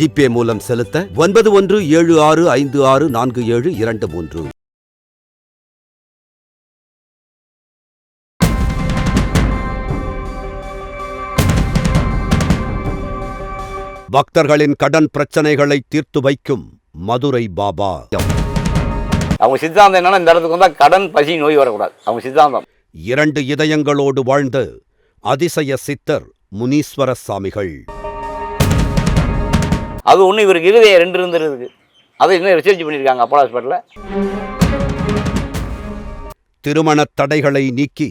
GPay மூலம் செலுத்த ஒன்பது ஒன்று ஏழு ஆறு ஐந்து ஆறு நான்கு ஏழு இரண்டு மூன்று. பக்தர்களின் கடன் பிரச்சனைகளை தீர்த்து வைக்கும் மதுரை பாபா. அவங்க சித்தாந்தம் என்னன்னா இந்த இடத்துக்கு வந்தால் கடன் பசி நோய் வரக்கூடாது. அவங்க சித்தாந்தம். இரண்டு இதயங்களோடு வாழ்ந்த அதிசய சித்தர் முனீஸ்வர சாமிகள் அது ஒன்று இவருக்கு இருதய ரெண்டு இருந்துருக்கு அதை இன்னும் ரிசர்ச் பண்ணியிருக்காங்க அப்போலோ ஹாஸ்பிட்டலில் திருமணத் தடைகளை நீக்கி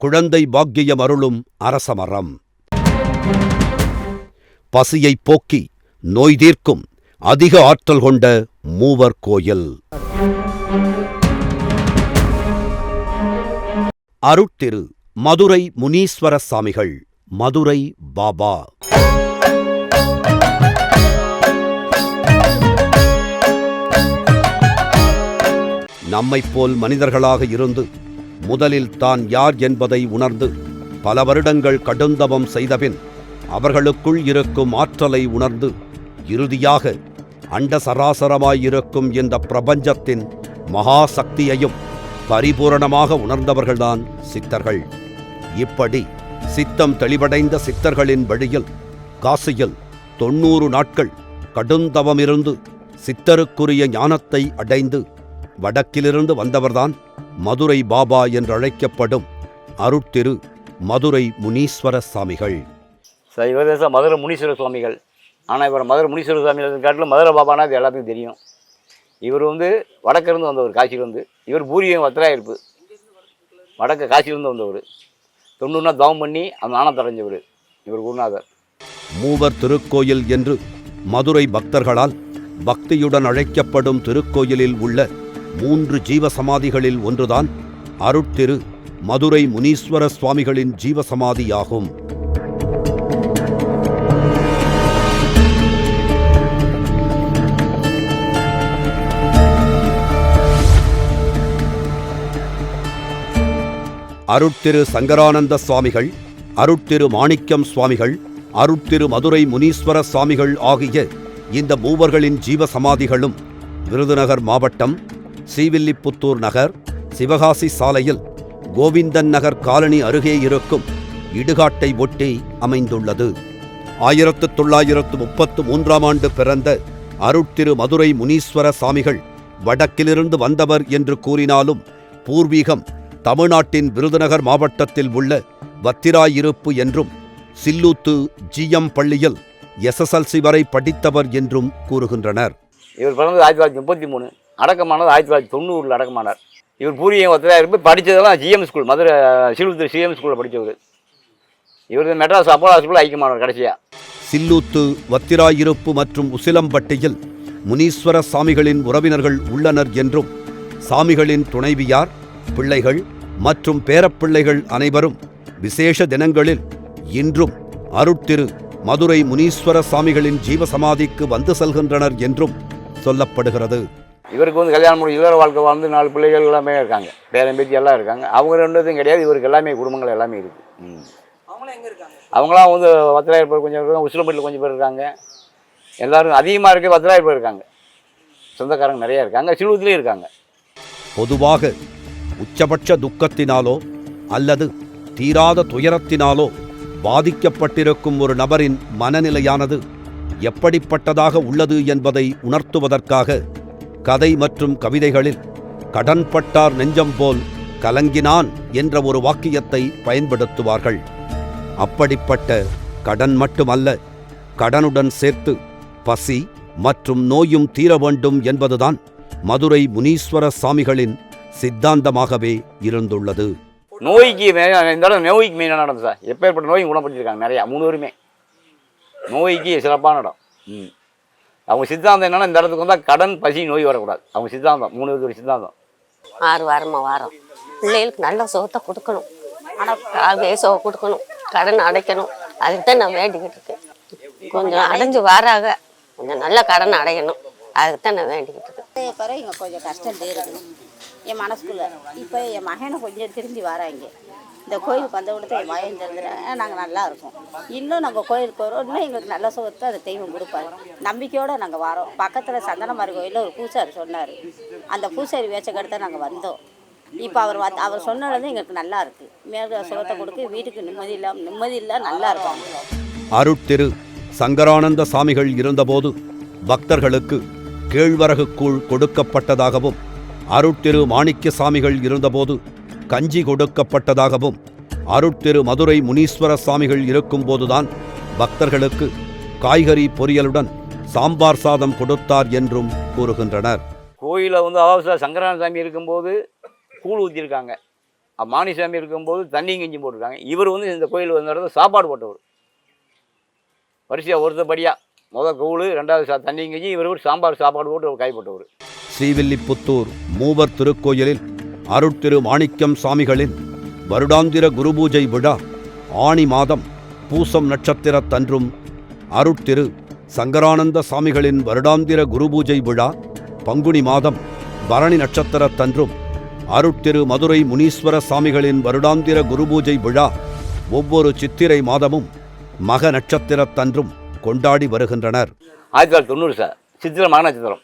குழந்தை பாக்கியம் அருளும் அரசமரம் பசியை போக்கி நோய் தீர்க்கும் அதிக ஆற்றல் கொண்ட மூவர் கோயில். அருட்திரு மதுரை முனீஸ்வர சாமிகள் மதுரை பாபா. நம்மைப் போல் மனிதர்களாக இருந்து முதலில் தான் யார் என்பதை உணர்ந்து பல வருடங்கள் கடுந்தவம் செய்தபின் அவர்களுக்குள் இருக்கும் ஆற்றலை உணர்ந்து இறுதியாக அண்ட சராசரமாயிருக்கும் இந்த பிரபஞ்சத்தின் மகா சக்தியையும் பரிபூரணமாக உணர்ந்தவர்கள்தான் சித்தர்கள். இப்படி சித்தம் தெளிவடைந்த சித்தர்களின் வழியில் காசியில் தொண்ணூறு நாட்கள் கடுந்தவமிருந்து சித்தருக்குரிய ஞானத்தை அடைந்து வடக்கிலிருந்து வந்தவர்தான் மதுரை பாபா என்றழைக்கப்படும் அருட்திரு மதுரை முனீஸ்வர சாமிகள். சரி இவர் தான் மதுரை முனீஸ்வர சுவாமிகள். ஆனால் இவர் மதுரை முனீஸ்வர சுவாமிகள் காட்டிலும் மதுரை பாபானா அது எல்லாத்துக்கும் தெரியும். இவர் வந்து வடக்கிருந்து வந்தவர் காசியிலேருந்து. இவர் பூரியம் வத்திரா இருப்பு வடக்கு காசியிலேருந்து வந்தவர். தொண்ணூறுனா தவம் பண்ணி அந்த நாணம் தடைஞ்சவர் இவர் குருநாதர். மூவர் திருக்கோயில் என்று மதுரை பக்தர்களால் பக்தியுடன் அழைக்கப்படும் திருக்கோயிலில் உள்ள மூன்று ஜீவசமாதிகளில் ஒன்றுதான் அருட்திரு மதுரை முனீஸ்வர சுவாமிகளின் ஜீவசமாதியாகும். அருட்திரு சங்கரானந்த சுவாமிகள் அருட்திரு மாணிக்கம் சுவாமிகள் அருட்திரு மதுரை முனீஸ்வர சுவாமிகள் ஆகிய இந்த மூவர்களின் ஜீவசமாதிகளும் விருதுநகர் மாவட்டம் ஸ்ரீவில்லிபுத்தூர் நகர் சிவகாசி சாலையில் கோவிந்தன் நகர் காலனி அருகே இருக்கும் இடுகாட்டை ஒட்டி அமைந்துள்ளது. ஆயிரத்து தொள்ளாயிரத்து முப்பத்து மூன்றாம் ஆண்டு பிறந்த அருட்திரு மதுரை முனீஸ்வர சாமிகள் வடக்கிலிருந்து வந்தவர் என்று கூறினாலும் பூர்வீகம் தமிழ்நாட்டின் விருதுநகர் மாவட்டத்தில் உள்ள வத்திராயிருப்பு என்றும் சில்லூத்து ஜிஎம் பள்ளியில் எஸ்எஸ்எல்சி வரை படித்தவர் என்றும் கூறுகின்றனர். இவர் பிறந்தது ஆயிரத்தி தொள்ளாயிரத்தி முப்பத்தி மூணு. அடக்கமானது ஆயிரத்தி தொள்ளாயிரத்தி தொண்ணூறில் அடக்கமானார். இவர் பூரியம் ஒத்தராக இருப்பு படித்ததெல்லாம் GM school Madurai Siluthur CM ஸ்கூலில் படித்தவர். இவர் மெட்ராஸ் அப்போலா ஸ்கூலில் ஐக்கியமானவர் கடைசியாக சில்லூத்து வத்திராயிருப்பு மற்றும் உசிலம்பட்டியில் முனீஸ்வர சாமிகளின் உறவினர்கள் உள்ளனர் என்றும் சாமிகளின் துணைவியார் பிள்ளைகள் மற்றும் பேரப்பிள்ளைகள் அனைவரும் விசேஷ தினங்களில் இன்றும் அருட்திரு மதுரை முனீஸ்வர சாமிகளின் ஜீவசமாதிக்கு வந்து செல்கின்றனர் என்றும் சொல்லப்படுகிறது. இவருக்கு வந்து கல்யாணம் முடிஞ்சு இவர வாழ்க்கை வாழ்ந்து நாலு பிள்ளைகள் எல்லாமே இருக்காங்க. பேரன் பேத்தி எல்லாம் இருக்காங்க. அவங்க ரெண்டுத்தையும் கிடையாது. இவருக்கு எல்லாமே குடும்பங்கள் எல்லாமே இருக்குது அவங்களாம் வந்து பத்திராயிரம் பேர் கொஞ்சம் இருக்காங்க. உசிலம்பட்டியில் கொஞ்சம் பேர் இருக்காங்க. எல்லாரும் அதிகமாக இருக்க பத்திராயிரம் பேர் இருக்காங்க. சொந்தக்காரங்க நிறையா இருக்காங்க. சிலுவத்துலேயும் இருக்காங்க. பொதுவாக உச்சபட்ச துக்கத்தினாலோ அல்லது தீராத துயரத்தினாலோ பாதிக்கப்பட்டிருக்கும் ஒரு நபரின் மனநிலையானது எப்படிப்பட்டதாக உள்ளது என்பதை உணர்த்துவதற்காக கதை மற்றும் கவிதைகளில் கடன்பட்டார் நெஞ்சம் போல் கலங்கினான் என்ற ஒரு வாக்கியத்தை பயன்படுத்துவார்கள். அப்படிப்பட்ட கடன் மட்டுமல்ல கடனுடன் சேர்த்து பசி மற்றும் நோயும் தீர வேண்டும் என்பதுதான் மதுரை முனீஸ்வர சாமிகளின் சித்தாந்தமாகவே இருந்துள்ளது. நோய்க்கு இந்த நோய்க்கு மெயினாக நடந்தது சார். எப்பேற்பட்ட நோய் குணப்படுத்தியிருக்காங்க நிறையா மூணு பேருமே. நோய்க்கு சிறப்பான இடம். ம். அவங்க சித்தாந்தம் என்னன்னா இந்த இடத்துக்கு வந்தால் கடன் பசி நோய் வரக்கூடாது. அவங்க சித்தாந்தம் மூணு பேருக்கு சித்தாந்தம். ஆறு வாரமாக வாரம். பிள்ளைகளுக்கு நல்ல சுகத்தை கொடுக்கணும். ஆனால் கால்கையே சுகம் கொடுக்கணும். கடன் அடைக்கணும். அதுக்கு தான் நான் வேண்டிக்கிட்டு இருக்கேன். கொஞ்சம் அடைஞ்சு வாராக. கொஞ்சம் நல்ல கடன் அடையணும். அதுக்கு தான் நான் வேண்டிக்கிட்டு இருக்கேன். கொஞ்சம் கஷ்டம் தீருது என் மனசுக்குள்ள. இப்போ என் மகனை கொஞ்சம் திரும்பி வராங்க. இந்த கோயிலுக்கு வந்த விடத்தை என் மகன் நாங்கள் நல்லா இருக்கோம். இன்னும் நாங்கள் கோயிலுக்கு வரோம் இன்னும் எங்களுக்கு நல்ல சுகத்தை அந்த தெய்வம் கொடுப்பாரு. நம்பிக்கையோடு நாங்கள் வரோம். பக்கத்தில் சந்தனமாரி கோயிலில் ஒரு பூசாரி சொன்னார். அந்த பூசாரி வேச்சக்கடுத்த நாங்கள் வந்தோம். இப்போ அவர் வந்து அவர் சொன்னது எங்களுக்கு நல்லா இருக்குது மேல சுகத்தை கொடுக்க வீட்டுக்கு நிம்மதி இல்லாம நிம்மதி இல்லை நல்லா இருக்கும். அருட்திரு சங்கரானந்த சாமிகள் இருந்தபோது பக்தர்களுக்கு கேழ்வரகு கூழ் கொடுக்கப்பட்டதாகவும் அருட்திரு மாணிக்க சாமிகள் இருந்தபோது கஞ்சி கொடுக்கப்பட்டதாகவும் அருட்திரு மதுரை முனீஸ்வர சாமிகள் இருக்கும்போதுதான் பக்தர்களுக்கு காய்கறி பொரியலுடன் சாம்பார் சாதம் கொடுத்தார் என்றும் கூறுகின்றனர். கோயிலில் வந்து அவாவச சங்கரான சாமி இருக்கும்போது கூழ் ஊற்றிருக்காங்க மாணிசாமி இருக்கும்போது தண்ணி கஞ்சி போட்டிருக்காங்க. இவர் வந்து இந்த கோயில் வந்த சாப்பாடு போட்டவர். வரிசையாக ஒருத்தபடியாக முதல் கூழ் ரெண்டாவது சா தண்ணி கஞ்சி இவர் ஒரு சாம்பார் சாப்பாடு போட்டு ஒரு காய் போட்டவர் ஸ்ரீவில்லிபுத்தூர் மூவர் திருக்கோயிலில் அருட்திரு மாணிக்கம் சாமிகளின் வருடாந்திர குருபூஜை விழா ஆணி மாதம் பூசம் நட்சத்திரத்தன்றும் அருட்திரு சங்கரானந்த சாமிகளின் வருடாந்திர குருபூஜை விழா பங்குனி மாதம் பரணி நட்சத்திரத்தன்றும் அருட்திரு மதுரை முனீஸ்வர சாமிகளின் வருடாந்திர குருபூஜை விழா ஒவ்வொரு சித்திரை மாதமும் மக நட்சத்திரத்தன்றும் கொண்டாடி வருகின்றனர். ஆயிரத்தி தொள்ளாயிரத்தி தொண்ணூறு சார். சித்திரை மக நட்சத்திரம்.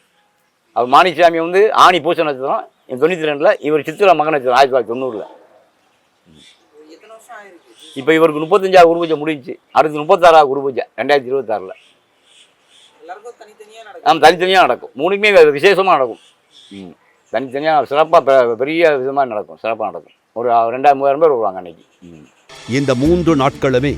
அவர் மாணிசாமி வந்து ஆணி பூச நட்சத்திரம் தொண்ணூற்றி ரெண்டில் இவர் சித்திரா மகன் வச்சு ஆயிரத்தி தொள்ளாயிரத்தி தொண்ணூறில். இப்போ இவருக்கு முப்பத்தஞ்சாவது குரு பூஜை முடிஞ்சுச்சு. அடுத்து முப்பத்தாறாவது குரு பூஜை ரெண்டாயிரத்தி இருபத்தாறில். ஆமாம் தனித்தனியாக நடக்கும். மூணுமே விசேஷமாக நடக்கும். ம். தனித்தனியாக சிறப்பாக பெரிய விதமாக நடக்கும் சிறப்பாக நடக்கும். ஒரு ரெண்டாயிரம் மூவாயிரம் பேர் வருவாங்க அன்னைக்கு. ம். இந்த மூன்று நாட்களுமே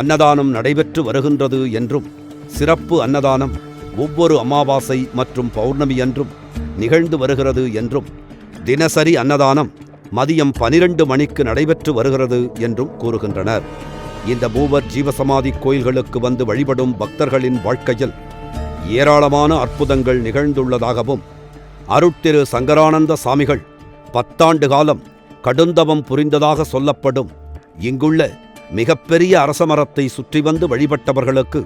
அன்னதானம் நடைபெற்று வருகின்றது என்றும் சிறப்பு அன்னதானம் ஒவ்வொரு அமாவாசை மற்றும் பௌர்ணமி அன்றும் நிகழ்ந்து வருகிறது என்றும் தினசரி அன்னதானம் மதியம் பனிரெண்டு மணிக்கு நடைபெற்று வருகிறது என்றும் கூறுகின்றனர். இந்த மூவர் ஜீவசமாதி கோயில்களுக்கு வந்து வழிபடும் பக்தர்களின் வாழ்க்கையில் ஏராளமான அற்புதங்கள் நிகழ்ந்துள்ளதாகவும் அருட்திரு சங்கரானந்த சாமிகள் பத்தாண்டு காலம் கடுந்தவம் புரிந்ததாக சொல்லப்படும் இங்குள்ள மிகப்பெரிய அரசமரத்தை சுற்றி வந்து வழிபட்டவர்களுக்கு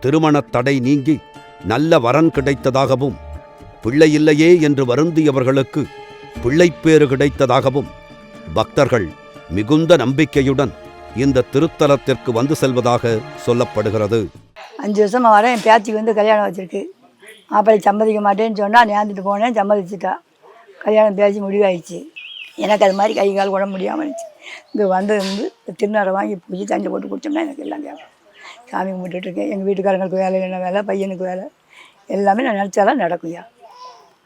திருமணத் தடை நீங்கி நல்ல வரன் கிடைத்ததாகவும் பிள்ளையில்லையே என்று வருந்தியவர்களுக்கு பிள்ளைப்பேறு கிடைத்ததாகவும் பக்தர்கள் மிகுந்த நம்பிக்கையுடன் இந்த திருத்தலத்திற்கு வந்து செல்வதாக சொல்லப்படுகிறது. அஞ்சு வருஷமா வரேன் என் பேத்திக்கு வந்து கல்யாணம் வச்சிருக்கு. மாப்பிள்ளை சம்மதிக்க மாட்டேன்னு சொன்னால் நேர்ந்துட்டு போனேன் சம்மதிச்சிட்டா. கல்யாணம் பேசி முடிவாயிடுச்சு. எனக்கு அது மாதிரி கை கால் உடம்பு முடியாமல் இருந்துச்சு. இங்கே வந்து வந்து திருநறை வாங்கி பூஜை தஞ்சை போட்டு குடிச்சோம்னா எனக்கு எல்லாம் தேவை சாமி கும்பிட்டுட்டு இருக்கேன். எங்கள் வீட்டுக்காரங்களுக்கு வேலை என்ன வேலை பையனுக்கு வேலை. எல்லாமே நான் நினச்சாலாம் நடக்கும்யா.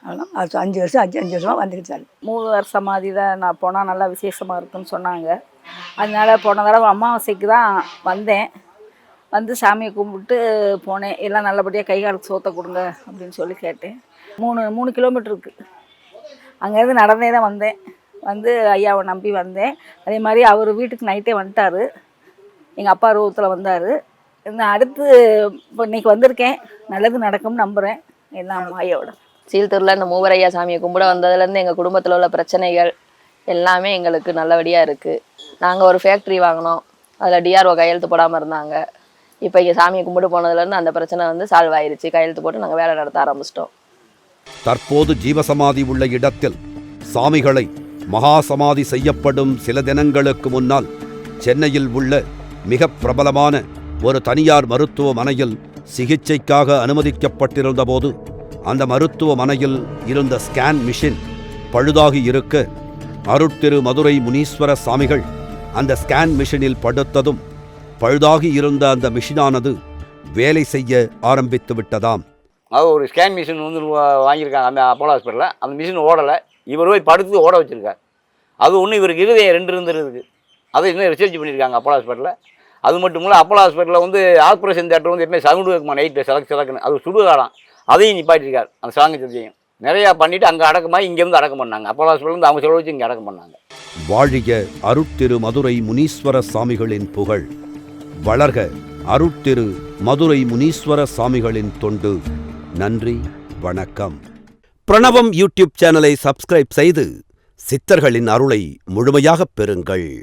அவ்வளோதான் அது அஞ்சு வருஷம் அஞ்சு அஞ்சு வருஷமாக வந்துக்கிட்டு சார் மூணு வருஷம் மாதிரி தான் நான் போனால் நல்லா விசேஷமாக இருக்குன்னு சொன்னாங்க. அதனால போன தடவை அமாவாசைக்கு தான் வந்தேன். வந்து சாமியை கும்பிட்டு போனேன். எல்லாம் நல்லபடியாக கை காலுக்கு சோத்த கொடுங்க அப்படின்னு சொல்லி கேட்டேன். மூணு மூணு கிலோமீட்டர் இருக்குது அங்கேருந்து நடந்தே தான் வந்தேன். வந்து ஐயாவை நம்பி வந்தேன். அதே மாதிரி அவர் வீட்டுக்கு நைட்டே வந்துட்டார். எங்கள் அப்பா ரூபத்தில் வந்தார். நான் அடுத்து இப்போ இன்னைக்கு வந்திருக்கேன். நல்லது நடக்கும்னு நம்புகிறேன் எல்லாம் ஐயாவோட. சீல்தூரில் இந்த மூவரையா சாமியை கும்பிட வந்ததுலேருந்து எங்கள் குடும்பத்தில் உள்ள பிரச்சனைகள் எல்லாமே எங்களுக்கு நல்லபடியாக இருக்குது நாங்கள் ஒரு ஃபேக்ட்ரி வாங்கினோம். அதில் டிஆர்ஓ கையெழுத்து போடாமல் இருந்தாங்க. இப்போ இங்கே சாமியை கும்பிட்டு போனதுலேருந்து அந்த பிரச்சனை வந்து சால்வ் ஆயிருச்சு. கையெழுத்து போட்டு நாங்கள் வேலை நடத்த ஆரம்பிச்சிட்டோம். தற்போது ஜீவசமாதி உள்ள இடத்தில் சாமிகளை மகா சமாதி செய்யப்படும் சில தினங்களுக்கு முன்னால் சென்னையில் உள்ள மிக பிரபலமான ஒரு தனியார் மருத்துவமனையில் சிகிச்சைக்காக அனுமதிக்கப்பட்டிருந்தபோது அந்த மருத்துவமனையில் இருந்த ஸ்கேன் மிஷின் பழுதாகி இருக்க அருட்திரு மதுரை முனீஸ்வர சாமிகள் அந்த ஸ்கேன் மிஷினில் படுத்ததும் பழுதாகி இருந்த அந்த மிஷினானது வேலை செய்ய ஆரம்பித்து விட்டதாம். அது ஒரு ஸ்கேன் மிஷின் வந்து வாங்கியிருக்காங்க அந்த அப்போலோ ஹாஸ்பிட்டலில் அந்த மிஷின் ஓடலை. இவர் போய் படுத்து ஓட வச்சுருக்கார். அது ஒன்று இவருக்கு இருதயம் ரெண்டு இருந்துருக்கு அதை இன்னும் ரிசர்ச் பண்ணியிருக்காங்க அப்போலோ ஹாஸ்பிட்டலில் அது மட்டும் இல்லை அப்போலோ ஹாஸ்பிட்டலில் வந்து ஆப்ரேஷன் தேட்டர் வந்து எப்பவுமே சவுண்டு இருக்குமா நைட்டு சிலக்கு சிலக்குன்னு அது சுடுகாலம் அதையும் நிப்பாட்டிருக்கார் அந்த சாங்க சத்தியம் நிறையா பண்ணிவிட்டு அங்கே அடக்கமாக இங்கேருந்து அடக்கம் பண்ணாங்க. அப்போ ஹாஸ்பிட்டல் அவங்க சொல்ல வச்சு இங்கே அடக்கம் பண்ணாங்க. வாழிய அருட்திரு மதுரை முனீஸ்வர சாமிகளின் புகழ். வளர்க அருட்திரு மதுரை முனீஸ்வர சாமிகளின் தொண்டு. நன்றி வணக்கம். பிரணவம் யூடியூப் சேனலை சப்ஸ்கிரைப் செய்து சித்தர்களின் அருளை முழுமையாகப் பெறுங்கள்.